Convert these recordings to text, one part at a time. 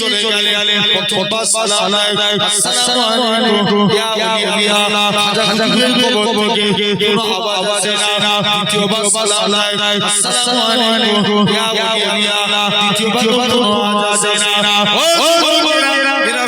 চলে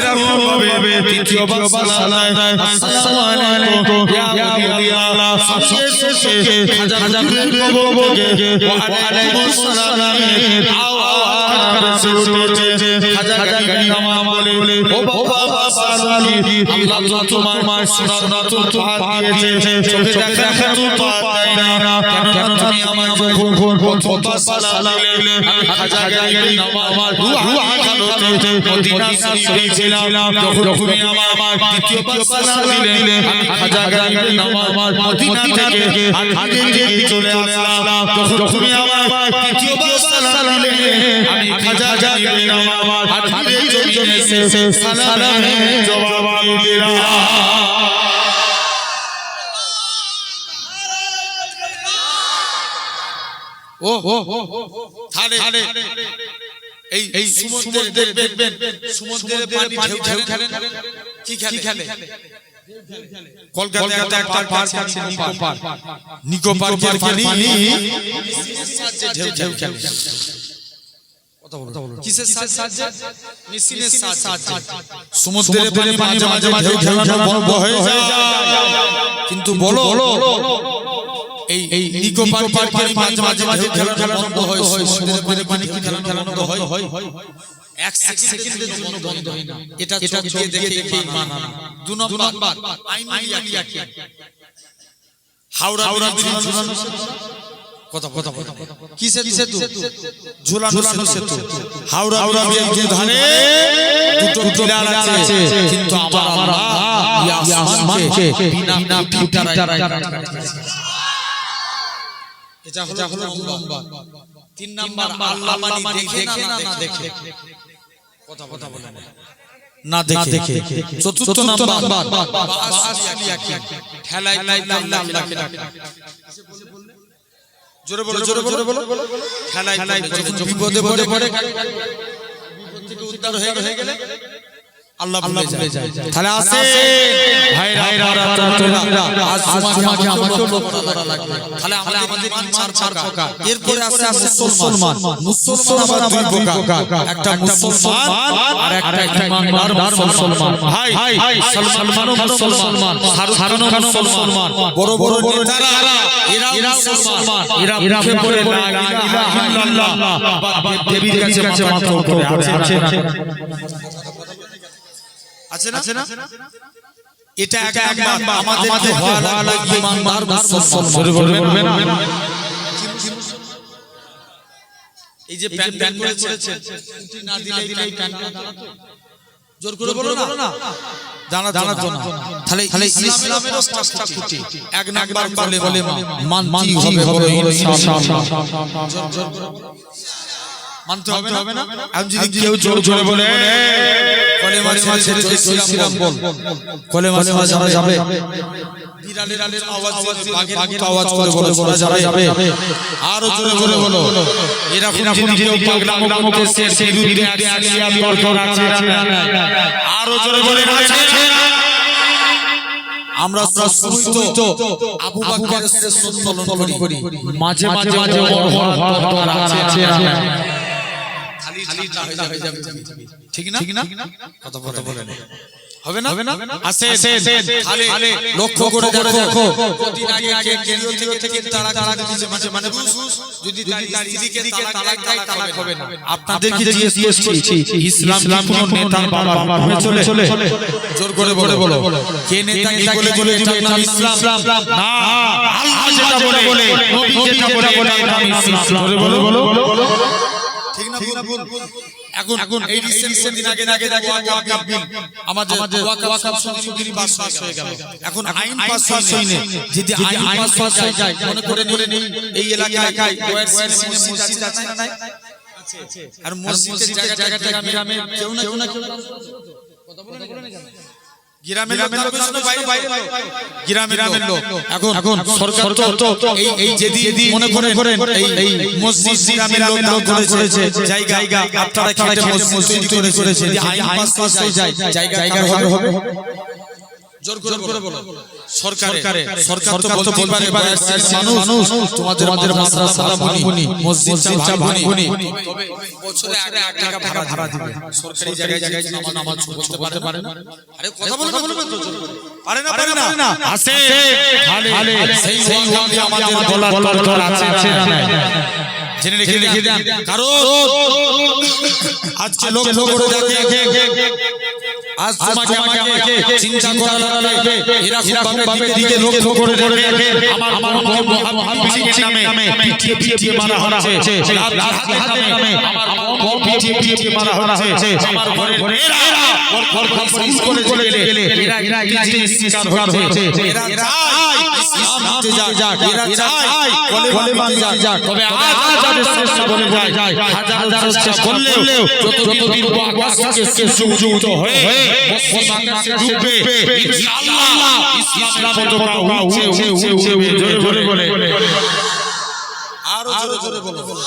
এরকম ভাবে তৃতীয়বার সালাম ওয়ালাইকুম সালামের আওয়াজ বলে ও বাবা সালালি আল্লাহ তোমার সোনার তোর পার দিয়েছে চোখে দেখা তো পায় না কেন তুমি আমার যখন প্রথমবার সালাম দিলে খাজা গাগরি আমার রুহ আকালোতে মদিনা শরীফে ছিলাম যখন আমার দ্বিতীয়বার সালাম দিলে খাজা গাগরি আমার মদিনা থেকে আগে চলে আসলাম যখন তুমি আমার দিলে আমি খাজা গাগরি নামাজ আমার আগে চলে এসে সালামের জবাব দিলাম ও ও তাহলে এই এই সমুদ্রের দেখবেন সমুদ্রের পানি ঢেউ খেলে কি খেলে? কলকাতায় একটা পার্ক আছে নিকো পার্ক। নিকো পার্কের পানি ঢেউ ঢেউ খেলে কিসের সাহায্যে মেশিনের সাহায্যে সমুদ্রের পানি মাঝে মাঝে ঢেউ খেলানো বন্ধ হয়ে যায়। কিন্তু বলো এই এই নিকো পার্কের মাঝে মাঝে মাঝে খেলা খেলা বন্ধ হয়। হয়। সমুদ্রের পানি কি খেলা খেলা হয়? হয়। এক সেকেন্ডের জন্য বন্ধ হয়। না। এটা এটা চোখ দেখে মানা দু নম্বর আইন মিডিয়া হাওড়া হাওড়া ব্রিজ কথা কথা কথা কিসে কিসে তু ঝুলানো সেতু হাওড়া হাওড়া ব্রিজ ধারে দুটো পিলার আছে কিন্তু আমার আল্লাহ আসমানকে বিনা বিনা ফিটারায় এটা হলো হলো দু নম্বর তিন নাম্বার আল্লাহ মানে দেখে না না দেখে কথা কথা বলে না দেখে চতুর্থ নাম্বার ঠেলাই ঠেলাই আল্লাহকে ডাকে জোরে বলো জোরে বলো বলো ঠেলাই ঠেলাই বিপদে পড়ে পড়ে বিপদ থেকে উদ্ধার হয়ে হয়ে গেলে আল্লাহ ভুলে যায়। তাহলে আসে ভাই ভাই আজ তোমাকে আমাকে লক্ষ্য করা লাগবে। তাহলে আমাদের আমাদের চার চার প্রকার। এরপরে আসে আসে মুসলমান। মুসলমান। আবার দুই প্রকার। একটা মুসলমান আর একটা ইমানদার মুসলমান। ভাই ভাই মুসলমান। শাহরুখ মুসলমান। বড় বড় নেতারা এরা মুসলমান। এরা এরা পড়ে লা ইলাহা ইল্লাল্লাহ। দেবীর কাছে মাথা উপরে আছে। আছে আছে না? এটা একা একবার আমাদের হওয়া লাগবে ইমানদার মুসলমান। বলবে না। এই যে প্যান প্যান করেছে না দিলে এই প্যান জোর করে বলো না। জানা জানার জন্য। তাহলে তাহলে ইসলামের পাঁচটা খুঁটি এক নাম্বার বলে বলে মানতি হবে ইনশাআল্লাহ। মানতে হবে হবে না? আমি যদি কেউ জোর জোরে বলে কলেমা ছেড়ে বল। কলেমা ছেড়ে যাবে। বিড়ালের আওয়াজ বাঘের আওয়াজ করে বলে বলা যাবে। আরও জোরে জোরে বলো। এরকম যদি কেউ পাগলা মোগলা করছে সে বিরুদ্ধে তর্ক আছে আরও জোরে জোরে আমরা শুরুই আবু বকরের সুন্নাত পালন করি মাঝে মাঝে মাঝে ওর আছে। খালি খালি হয়ে যাবে। ঠিক না? ঠিক না? কথা কথা বলেন হবে না? হবে না? আসে তাহলে লক্ষ্য করে দেখো। প্রতিদিন আগে আগে কেন্দ্রীয় থেকে তারা তারা দিচ্ছে মাঝে মানে যদি তার দিকে তালাক দেয় তালাক হবে না। আপনাদেরকে জিজ্ঞেস করছি ইসলাম কোন নেতার বাবা হয়ে চলে? চলে? জোর করে বলে। বলো। কে নেতা কি বলে বলে দিবে ইসলাম। না আল্লাহ যেটা বলে বলে নবী যেটা বলে বলে নাম ইসলাম। বলে বলো। বলো। এখন এখন এই রিসেন্ট দিন আগে আগে দেখো আমাদের ওয়াকাফ সংশোধনী পাস হয়ে গেল। এখন আইন পাস হয়নি। যদি আইন পাস হয়ে যায় মনে করে নিলে এই এলাকায় মসজিদ আছে না নাই? আর মসজিদের জায়গা জায়গাটা গ্রামে কেউ না কেউ না কথা বলে না গ্রামের লোক দান করেছে না বাইরে বাইরে গ্রামের লোক। এখন এখন সরকার তো এই এই যেদি মনে করেন এই এই মসজিদ গ্রামের লোক দান করেছে জায়গা জায়গা আপনারা খেটে মসজিদ তৈরি করেছে। আইন পাস হয়ে যায় জায়গা জায়গা হবে। হবে। জোর করে করে বলো। সরকারে। সরকার। তো বলতে পারে মানুষ। তোমাদের তোমাদের মাদ্রাসা ভাঙুনি মসজিদ চা ভাঙুনি তবে বছরে আগে এক টাকা ভাড়া দিবে। সরকারি জায়গায় জায়গায় যে আমার নামাজ পড়তে পারে না। আরে কথা বলবে বলবে তো? পারে না পারে না। আসে। হালে সেই সেই আমাদের বলার দরকার আছে আছে জেনে রেখে দেন। কারণ আজকে লোক লোক করে দেখে আজ তোমাকে আমাকে চিন্তা করা লাগবে এরকম ভাবে দিকে লোক লোক করে দেখে আমার আমার মহাবিশের নামে পিটিয়ে পিটিয়ে মারা হচ্ছে রাত হাতে নামে আমার কম পিটিয়ে পিটিয়ে মারা হচ্ছে আমার ঘরে ঘরে এরা ঘর ঘর ঘর করে চলে গেলে এরা এরা এরা শিকার হচ্ছে এরা চায় ইসলাম নিতে যাক এরা চায় মানতে যাক তবে আজ চেষ্টা বলে যায় হাজার হাজার চেষ্টা করলেও যতদিন আকাশ থেকে হয়ে আকাশে ডুববে ইনশাআল্লাহ ইসলামের পতাকা উঠে উঠে উঠে জোরে জোরে বলে আরও জোরে জোরে বলো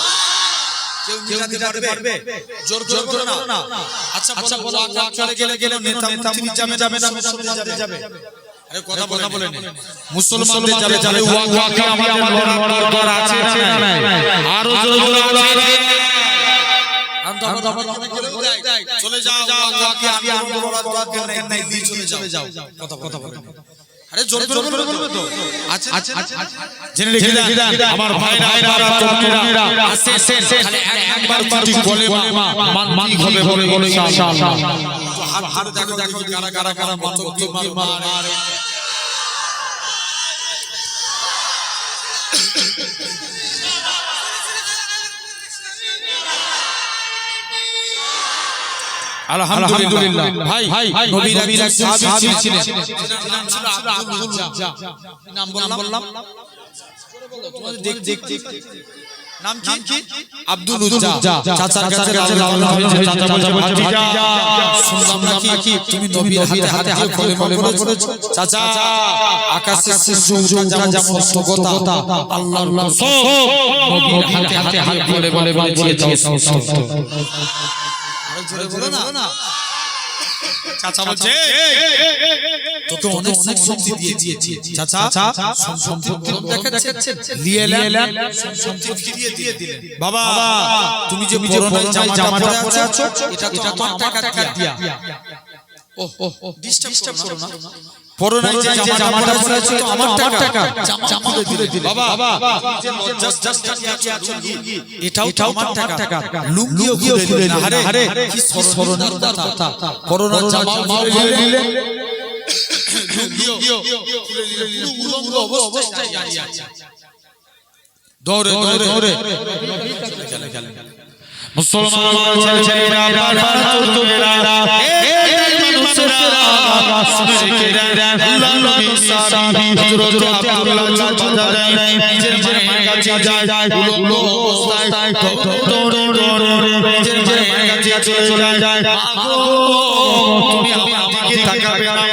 কেউ মিটাতে পারবে জোর জোর করে না আচ্ছা আচ্ছা বলো ওয়াক চলে গেলে গেলে নেতা মন্ত্রী যাবে যাবে না যাবে আরে কথা কথা বলে মুসলমানদের যাবে যাবে ওয়াকে আমাদের লড়ার দরকার আছে না নাই আরও জোরে জোরে বলে চলে যাও ওয়াকে আমি আন্দোলন দরকার নাই দিয়ে চলে যাও কথা কথা বলে আরে জোর জোর বলবে তো আচ্ছা আচ্ছা জেনে রেখে দেন আমার ভাই ভাইরা তরুণেরা আসেন খালি একবার ছুটি বলে মা মান হবে বলে বলে ইনশাআল্লাহ হার হার দেখো দেখো কারা কারা কারা মাথা মার মার আলহামদুলিল্লাহ। ভাই ভাই নবীর একজন সাহাবী ছিলেন। নাম ছিল আব্দুল নাম বললাম বললাম নাম কি আব্দুল উজ্জা চাচার কাছে কাছে লাল লাল হয়ে চাচা বলছে ভাতিজা শুনলাম নাকি তুমি নবীর হাতে হাতে হাতে করে করে করেছ চাচা আকাশের সূর্য যেমন সত্যতা আল্লাহর সব নবীর হাতে হাতে হাত বলে বলে বাঁচিয়েছে জোরে বলো না চাচা বলছে তোকে অনেক শক্তি দিয়ে দিয়েছি চাচা সম্পত্তি দেখাচ্ছে নিয়ে এলেন সম্পত্তি ফিরিয়ে দিয়ে দিলেন বাবা তুমি যে পরনে জামাটা পরে আছো এটা তো আমার টাকা দিয়া ও ও ডিস্টার্ব করো না পরনে যে জামাটা পরে আছো তো আমার টাকা জামা খুলে দিলে বাবা যে জাস্ট জাস্ট আছো এটাও আমার টাকা লুঙ্গিও খুলে দিলে আরে কি স্মরণের কথা করোনা জামা দিলে লুঙ্গিও উলঙ্গ অবস্থায় দাঁড়িয়ে আছে দৌড়ে দৌড়ে দৌড়ে মুসলমান ছেলেরা বাবার তরুণেরা এই মানুষেরা মুশরিকেরা আল্লাহ নবী সাহাবী হযরত আব্দুল্লাহ বাজারে নিজের মায়ের কাছে যায় উলো অবস্থায় দৌড়ে দৌড়ে নিজের মায়ের কাছে চলে যায় তুমি আমাকে তাকাবে না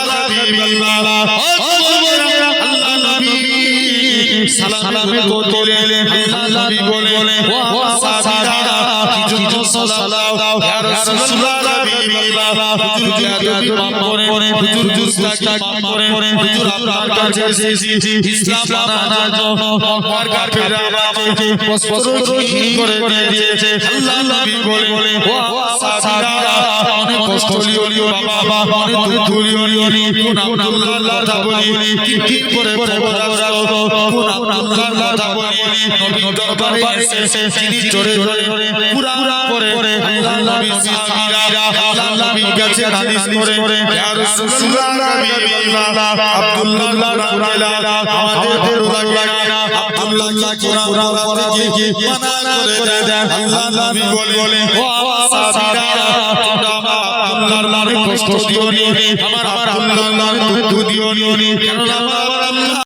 সালামে বলে আল্লাহ বলে, ও সাহাবারা কিছু সালাম ইয়া রাসূলুল্লাহ করে দিয়েছে আল্লাহ নবী বলে ও সাহাবারা অনেক বাবা অনেক ধুলি কোন আব্দুল্লাহ কথা বলি কি করে খবর কোন আব্দুল্লাহ কথা বলি নবী দরবারে এসে তিনি জোরে জোরে পুরা করে আল্লাহ নবী সাহাবীরা আল্লাহ নবীর কাছে হাদিস করে ইয়া রাসূলুল্লাহ হাবিবাল্লাহ আব্দুল্লাহ কুরাইলা আমাদের লাগা আব্দুল্লাহ কুরআন পড়াতে কি মানা করে দেন আল্লাহ নবী বলে ও সাহাবীরা তোমরা আমার নামে কষ্ট দিও নি আমার আমার আল্লাহর দুধ দিও নি কেননা আমার আল্লাহ